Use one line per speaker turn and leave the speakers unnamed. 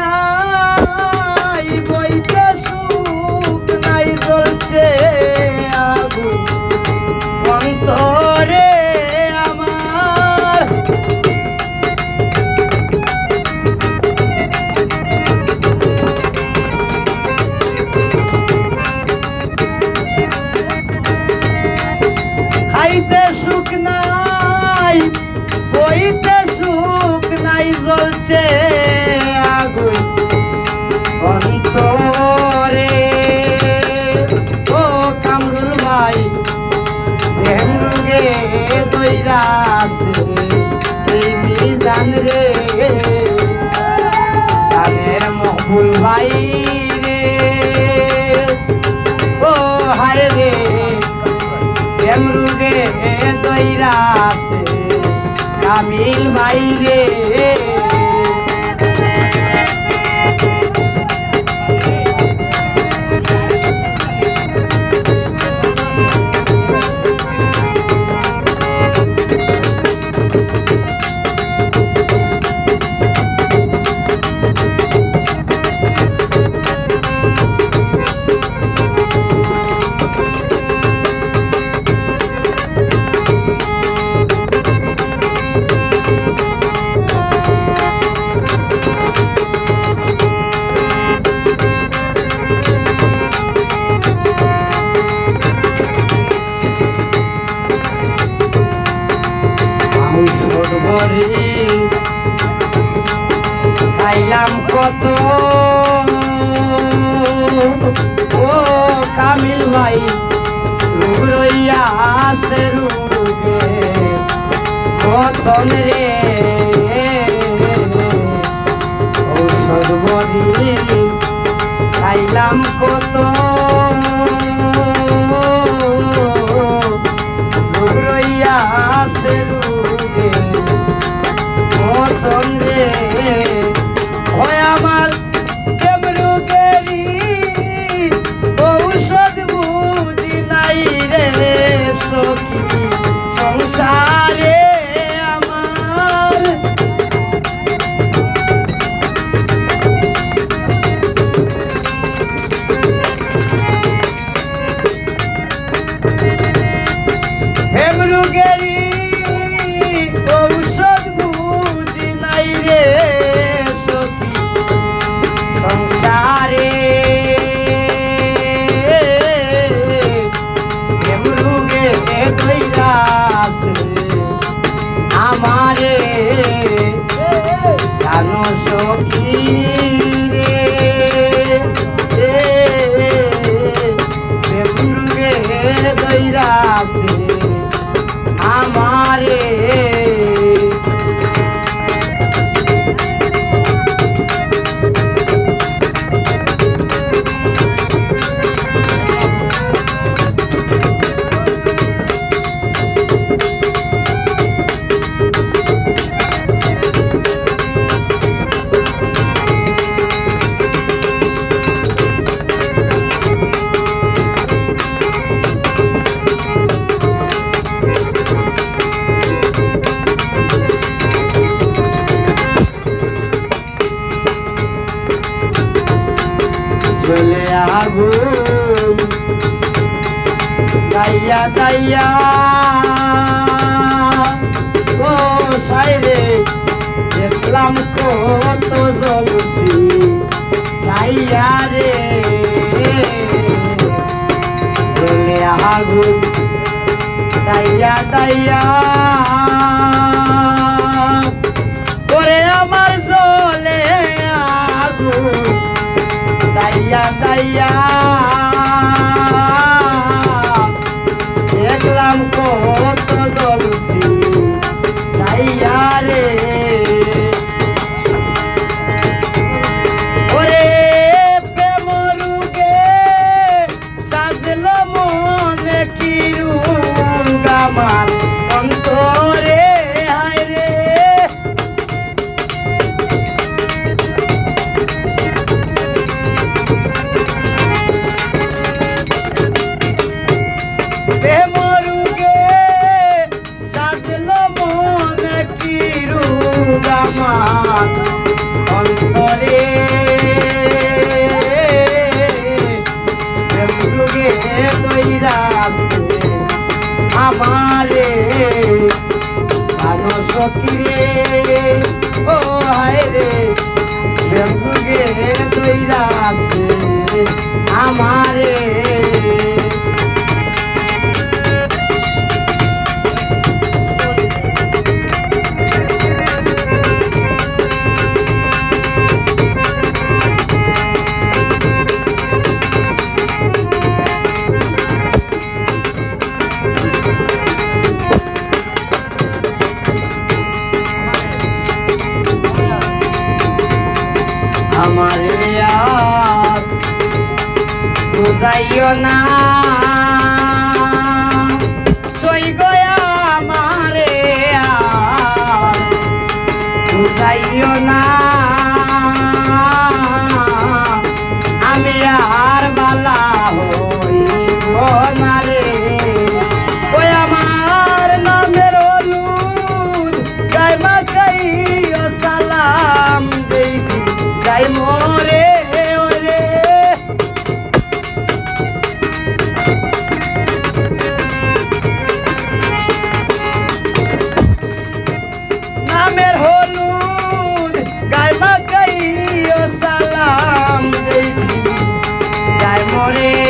now. Mizan রে। তাদের মহবুল ভাই রে। ও হায় রে। এমরুগে দইরাছে কামিল ভাই রে। ঔষধ খাইলাম কত? ও কামিল ভাই রইয়া আছে রোগে কতন রে। ঔষধ ভরি খাইলাম কত? হেমরুগে দইরাছে আমারে জানো সখী রে হেমরুগে দইরাছে গাইয়া গাইয়া। ও সাইরে, দেখলাম কত জলসি। গাইয়া রে। চলে আগুন, গাইয়া গাইয়া। করে আমার জলে আগুন দাইয়া দাইয়া আমারে। মানুষ কিরে ও হায় রে প্রেম যুগে দৈরাছে আমার বুঝাইও না। সই গয়া না। আমি আর বালা না রে। ওই আমার নামের হলুদ গাই সালাম দেই গাই মোরে গাই